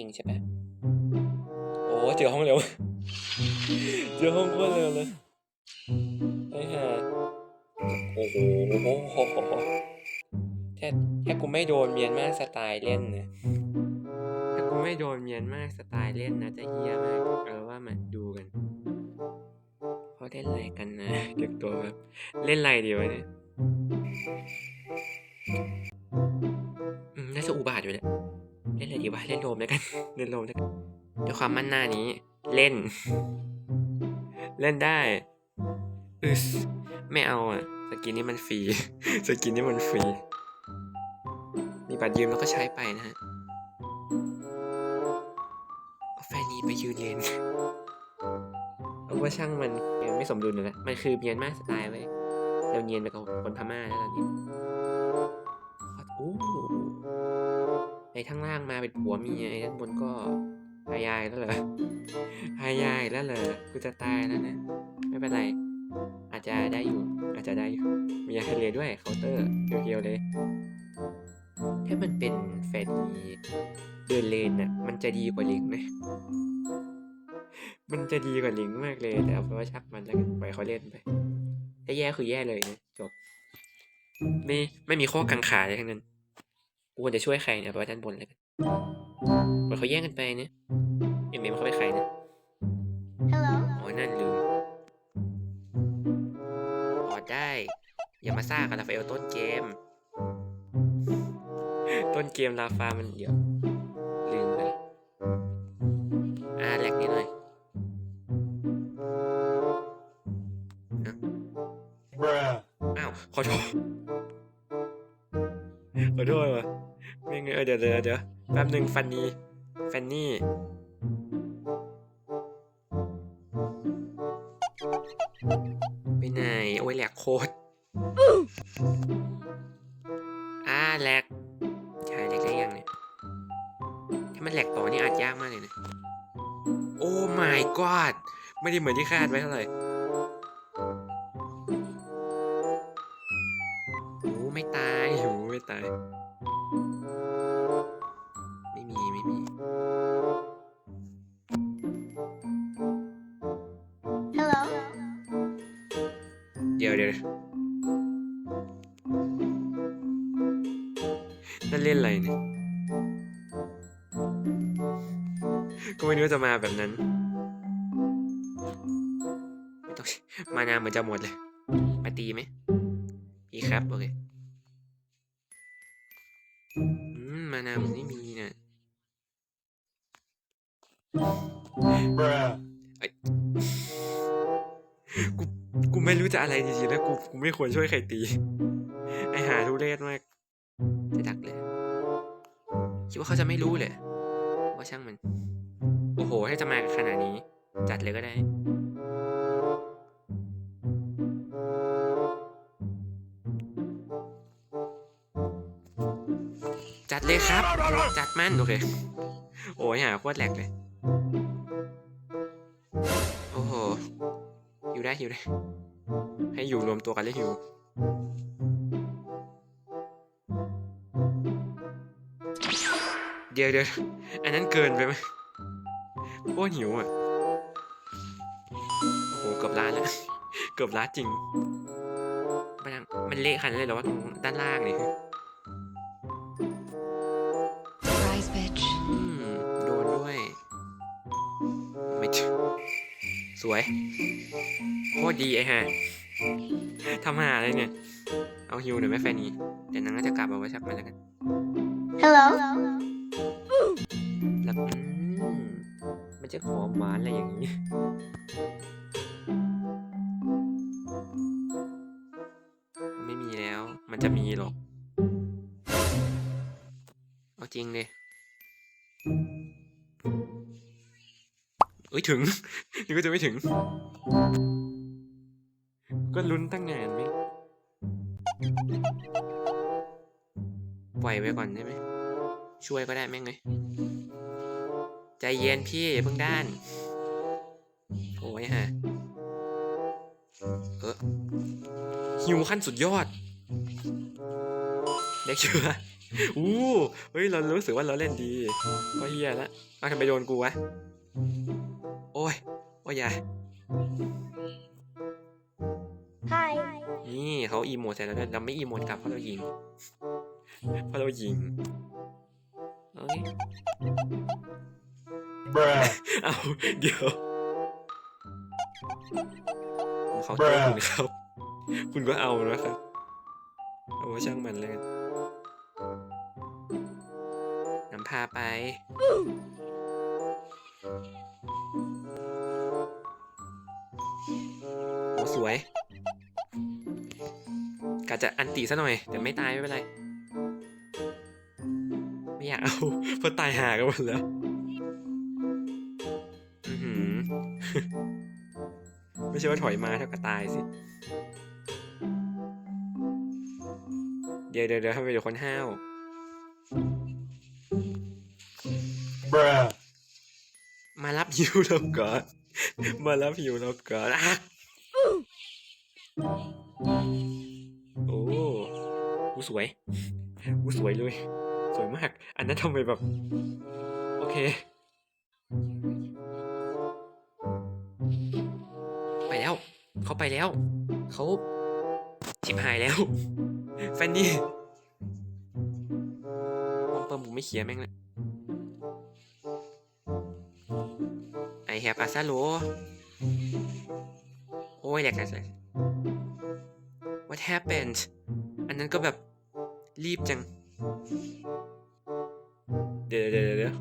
วิ่งใช่ปะโอ้เจอห้องเร็ว เจอห้องโคตรเร็วเลยไอ้ห่าโอ้โหแค่แค่กูไม่โดนเมียนมากสไตล์เล่นนะถ้ากูไม่โดนเมียนมากสไตล์เล่นนะจะเฮี้ยมากเออว่ามาดูกันเขาเล่นอะไรกันนะเด็กตัวแบบเล่นอะไรดีวะเนี่ยอืมน่าจะอุบาทอยู่แหละเล่น อะไรดีวะเล่นโรมแล้วกันเล่นโรมแล้วกันด้วยความมั่นหน้านี้ เล่น เล่นได้อึสไม่เอาอะสกินนี้มันฟรีสกินนี้มันฟรีมีบัตรยืมแล้วก็ใช้ไปนะฮะเอาแฟนนี้ไปยืนเลนเอาว่าช่างมันยังไม่สมดุลเลยนะมันคือเมียนมาสไตล์ไว้ยเราเนียนไปกับคนพม่าแล้วตอนนี้โอ้ ไอ้ทั้งล่างมาเป็นผัวเมียไอ้ด้านบนก็พายายแล้วเหรอพายายแล้วเหรอกูจะตายแล้วนะไม่เป็นไรอาจจะได้อยู่ อาจจะได้อยู่มีอาเรียด้วยเคาน์เตอร์เพียวๆเลยถ้ามันเป็นแฟนีเดินเลนน่ะมันจะดีกว่าลิงไหมมันจะดีกว่าลิงมากเลย แต่เอาเป็นว่าชักมันแล้วกันปล่อยเขาเล่นไปถ้าแย่คือแย่เลยนะจบไม่ไม่มีข้อกังขาเลยทั้งนั้น ควรจะช่วยใครเนี่ยไปไว้ด้านบนเลยกันปล่อยเขาแย่งกันไปเนี่ยเอ็มเอ็มเขาไปนใครเนี่ย Hello. อ๋อนั่นลืมอ๋อได้ อย่ามาซ่ากับลาฟาเอลต้นเกม ต้นเกมลาฟามันเดี๋ยวลืมไปละอ่าแหลกนิดหน่อย Bruh. อ้าวขอโทษขอโทษว่ะไม่ไงเออเดี๋ยวเดี๋ยวเดี๋ยวแป๊บหนึ่งฟันนี่ฟันนี่ไปไหนโอ้ยแหลกโคตรอ่าแหลกใช่แหลกได้ยังเนี่ยถ้ามันแหลกต่อนี่อาจยากมากเลยนะโอ้ my god ไม่ได้เหมือนที่คาดไว้เท่าไหร่ ก็ไม่นึกว่าจะมาแบบนั้น ไม่ต้องมานาเหมือนจะหมดเลย มาตีไหมมีครับโอเคมานามือนไม่มีนะกูกูไม่รู้จะอะไรจริงๆแล้วกูกูไม่ควรช่วยใครตี ไอหาทุเรศมากจะดักเลย คิดว่าเขาจะไม่รู้เลยว่าช่างมัน อ้โหถ้จะมาขนาดนี้ จัดเลยก็ได้ จัดเลยครับ จัดมันโอเค โอ้ยหาโคตรแหลกเลย โอ้โหอยู่ได้อยู่ได้ ให้อยู่รวมตัวกันเลยอยู่เดี๋ยวเดี๋ยวอันนั้นเกินไปไหม โคตรหิวอะโอ้โหเกือบล้านแล้ว เกือบล้านจริงมันยังมันเละขนาดนั้นเลยเหรอว่าตรงด้านล่างนี่ Surprise, bitch. อืมโดนด้วย ไม่ถึงสวยโคตรดีไอ้ห่าทำหาอะไรเนี่ย เอาฮิวหน่อยไหมแฟนนี้เดี๋ยวนางก็จะกลับเอาไว้ชักมันแล้วกัน Hello. แล้วอืม มันจะหอมหวานอะไรอย่างนี้ไม่มีแล้ว มันจะมีหรอก เอาจริงเลยเอ้ยถึงนี่ก็จะไม่ถึง ก็ลุ้นตั้งนานไหมปล่อยไว้ก่อนได้ไหม ช่วยก็ได้แม่งเลย ใจเย็นพี่อย่าเพิ่งด้าน โอ้ยฮะ เออหิวขั้นสุดยอดได้เชื่ออู้เฮ้ย เรารู้สึกว่าเราเล่นดี ก็เฮียละเอาทำไมโดนกูวะ โอ้ย โอ้ยอยา Hi. นี่เขาอีโมดใส่เราด้วยเราไม่อีโมดกลับเพราะเรายิง เพราะเรายิง เอ้ย Bruh. เอาเดี๋ยวผมเขาตัวคุณครับ คุณก็เอานะครับ เอาไว้ช่างมันเลยกันนำพาไป โอ้สวยกะจะอันติซะหน่อย แต่ไม่ตายไม่เป็นไร ไม่อยากเอาเพราะตายหากันหมดแล้ว ใช่ว่าถอยมาเท่ากับตายสิ เดี๋ยวเดี๋ยวเดี๋ยวทำไมเดี๋ยวคนห้าว Bruh. มารับฮิวเราก่อน มารับฮิวเราก่อนอะโอ้กูสวยกูสวยเลย สวยมาก อันนั้นทำไมแบบ โอเค เขาไปแล้ว เขาชิบหายแล้ว แฟนนี่ปอมเปิมผมไม่เขียนแม่งเลย I have a salo โอ้ยแหลกแหลกแหลก What happened อันนั้นก็แบบรีบจัง เดี๋ยวเดี๋ยวเดี๋ยวเดี๋ยว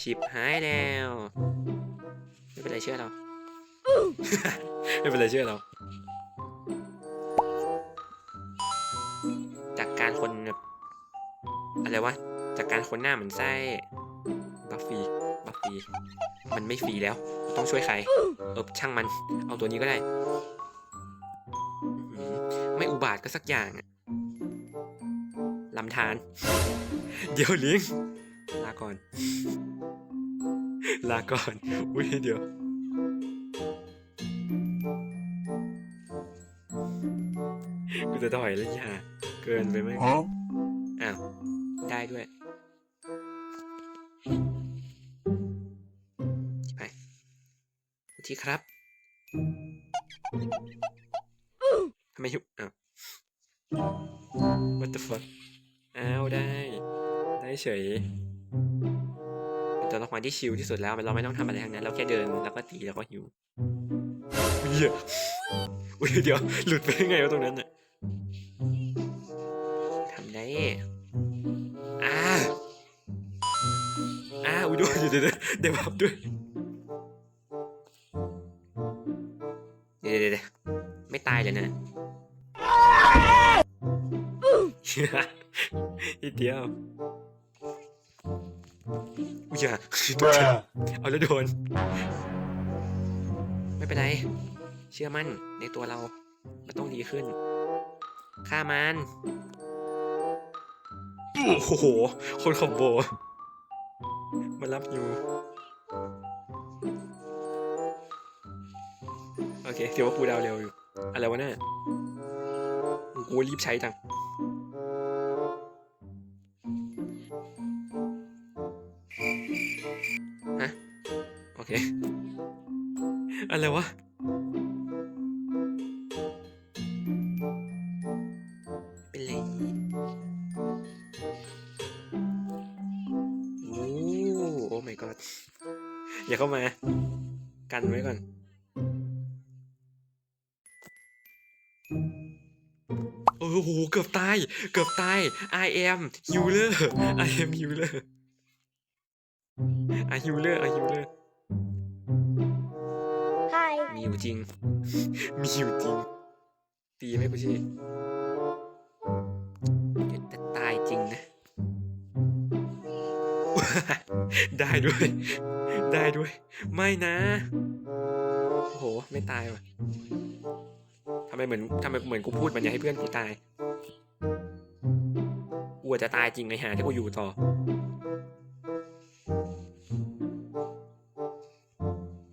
ชิปหายแล้ว ไม่เป็นไรเชื่อเรา ไม่เป็นไรเชื่อเรา จากการคนแบบอะไรวะ จากการคนหน้าเหมือนไส้บัฟฟี่บัฟฟี่มันไม่ฟรีแล้ว ต้องช่วยใคร เออช่างมัน เอาตัวนี้ก็ได้ ไม่อุบาทก็สักอย่างลำธารเดี๋ยวลิงลาก่อน ลาก่อน อุ้ยเดี๋ยว กูจะถอยแล้วอย่าเกินไปไหม Huh? อ้าว ได้ด้วยไปที่ครับทำไมยุบอ้าว what the fuck อ้าว ได้ ได้เฉยเป็นตัวละครที่ชิลที่สุดแล้วเราไม่ต้องทำอะไรทั้งนั้น เราแค่เดินแล้วก็ตีแล้วก็หิวอุ้ยเหี้ยอุ้ยเดี๋ยว หลุดไปยังไงวะตรงนั้นน่ะ ด้วยเดี๋ยวเดี๋ยวเดี๋ยวเดี๋ยวบับด้วยเดี๋ยวเดี๋ยวเดี๋ยวไม่ตายเลยนะอีเดียวอุ้ยอย่าเอาแล้วโดน ไม่เป็นไร เชื่อมั่นในตัวเรา มันต้องดีขึ้น ฆ่ามัน โอ้โห คนคอมโบ มารับอยู่ โอเคเดี๋ยว่ากูดาวเร็วอยู่ อะไรวะเนี่ยกูรีบใช้จังฮะโอเค อะไรวะ เข้ามา กันไว้ก่อน โอ้โห เกือบตาย เกือบตาย I am healer I am healer I healer I healer Hi. มีอยู่จริง มีอยู่จริง ตีไหมกูชี่เดี๋ยวจะตายจริงนะ ได้ด้วย ได้ด้วย ไม่นะโอ้โห ไม่ตายว่ะทำไมเหมือนทำไมเหมือนกูพูดมันอยากให้เพื่อนกูตายกูอาจจะตายจริงไงหาที่กูอยู่ต่อ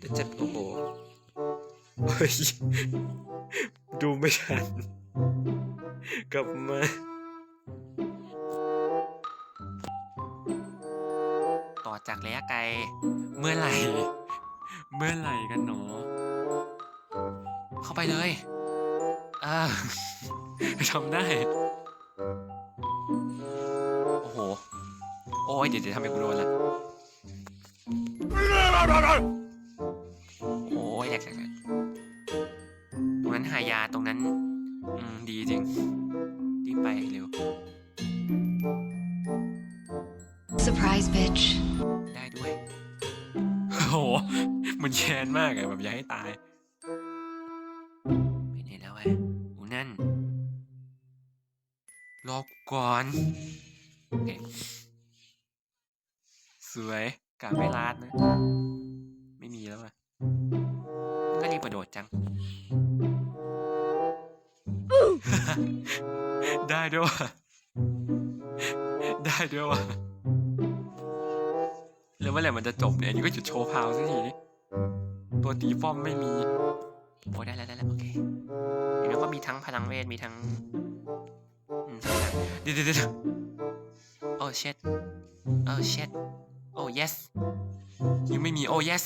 จะจัดโอ้โหเฮ้ย ดูไม่ทัน กลับมา เมื่อไหร่ เมื่อไหร่กันหนอ เข้าไปเลยเออทำได้ โอ้โห โอ้ยเดี๋ยวเดี๋ยวทำไมกูโดนละโอ้ยแหลกแหลกแหลกตรงนั้นหายาตรงนั้น อืม ดีจริงรีบไปเร็ว Surprise, bitch. ได้ด้วย โอ้โห มันแค้นมากอะแบบอยากให้ตาย ไปไหนแล้ววะอูนั่น รอกูก่อนโอเคสวยกาไม่ลาดนะ ไม่มีแล้วอะก็รีบกระโดดจัง ได้ด้วยว่ะได้ด้วยว่ะ แล้วเมื่อไหร่มันจะจบเนี่ยอันนี้ก็จุดโชว์พาวสักทีตัวตีป้อมไม่มีโอ้ได้แล้วได้แล้วโอเคแล้วก็มีทั้งพลังเวทมีทั้งเดี๋ยวเดี๋ยวเดี๋ยวโอ้เช็ดโอ้เช็ดโอ้ yes ยังไม่มีโอ้ yes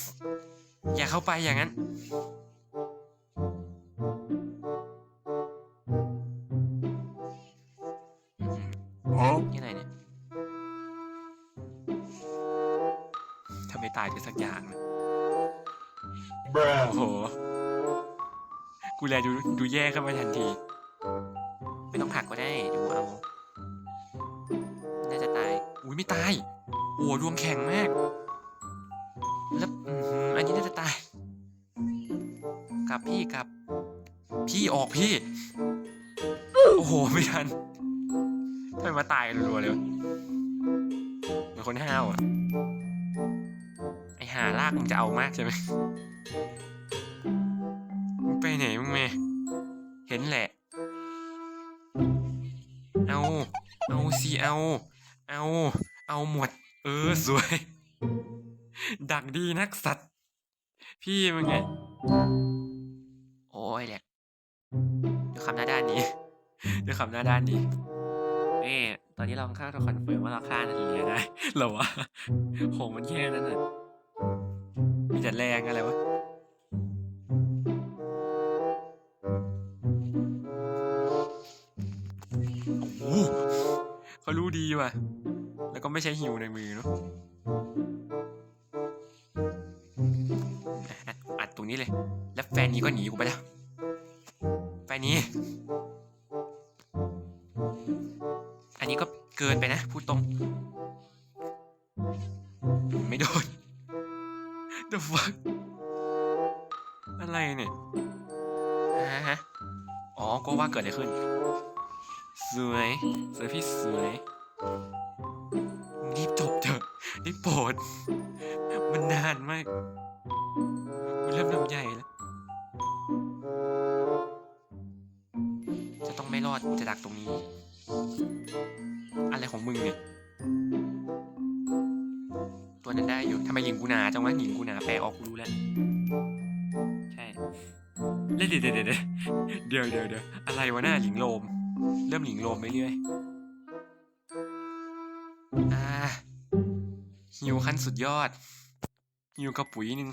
อย่าเข้าไปอย่างนั้น สักอย่างนะ Bruh. โอ้โห กูแลดูดูแย่ขึ้นมาทันที ไม่ต้องผลักก็ได้ดูเอา น่าจะตาย อุ้ยไม่ตาย โอ้ดวงแข็งมาก แล้วอื้อหืออันนี้น่าจะตาย กลับพี่กลับ พี่ออกพี่ โอ้โห ไม่ทันทำไมมาตายกันรัวๆเลยวะเหมือนคนห้าวอะไอ หาลากมึงจะเอามากใช่ไหมมึงไปไหนมึงเมเห็นแหละ เอา เอาสิเอา เอา เอาหมด เออสวย ดักดีนักสัตว์ พี่มึงไง โอ้ยแหละเดี๋ยวคำหน้าด้านนี้เดี๋ยวคำหน้าด้านนี้เอ้ตอนนี้เราค่าเราคอนเฟิร์มว่าเราฆ่านาทีได้เหรอวะโหมันแค่นั้นน่ะ มีแต่แรงอะไรวะโอ้เขารู้ดีว่ะ แล้วก็ไม่ใช่หิวในมือเนาะอะอัดอัดตรงนี้เลย แล้วแฟนนี้ก็หนีกูไปแล้ว แฟนนี้ อันนี้ก็เกินไปนะ พูดตรง ไม่โดน The fuck อะไรเนี่ยฮะฮะอ๋อก็ว่าเกิดอะไรขึ้น สวยสวยพี่สวยรีบจบเถอะรีบโปรดมันนานมากกูเริ่มลำใหญ่แล้ว จะต้องไม่รอดกูจะดักตรงนี้ อะไรของมึงเนี่ย ตัวนั้นได้อยู่ทำไมหญิงกูหนาจังวะหญิงกูหนาแปลออกกูรู้แล้วใช่เดี๋ยวเดี๋ยวเดี๋ยวเดี๋ยวเดี๋ยวเดี๋ยวอะไรวะหน้าหลิงโลม เริ่มหลิงโลมไปเรื่อยอ่าหิวขั้นสุดยอดหิวกระปุ๋ยหนึ่ง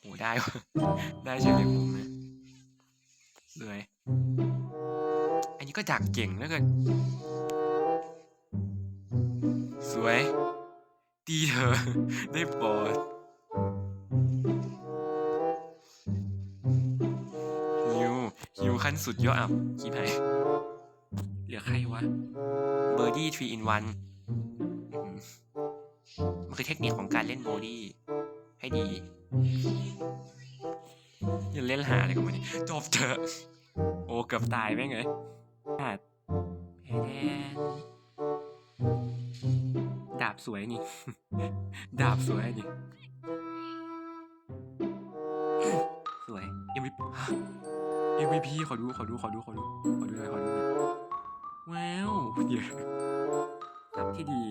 โหได้วะได้ใช่ไหมผมนะเลยอันนี้ก็ดักเก่งแล้วกัน วยดีเถอได้โปรดฮิวฮิวขั้นสุดยอดอะคิดไหนเหลือใครวะ เบอร์ดี้ทรีอินวันมันคือเทคนิคของการเล่นโบดี้ให้ดี อย่าเล่นหาอะไรกันมาเนี่ยจบเถอะ โอ้เกือบตายแม่งเลยพลาดแพ้แนดาบ สวยนี่ ดาบสวยนี่ สวย MVP MVP ขอดูขอดูขอดูขอดูขอดูหน่อยขอดูหน่อยว้าวเดี๋ยวดาบที่ดี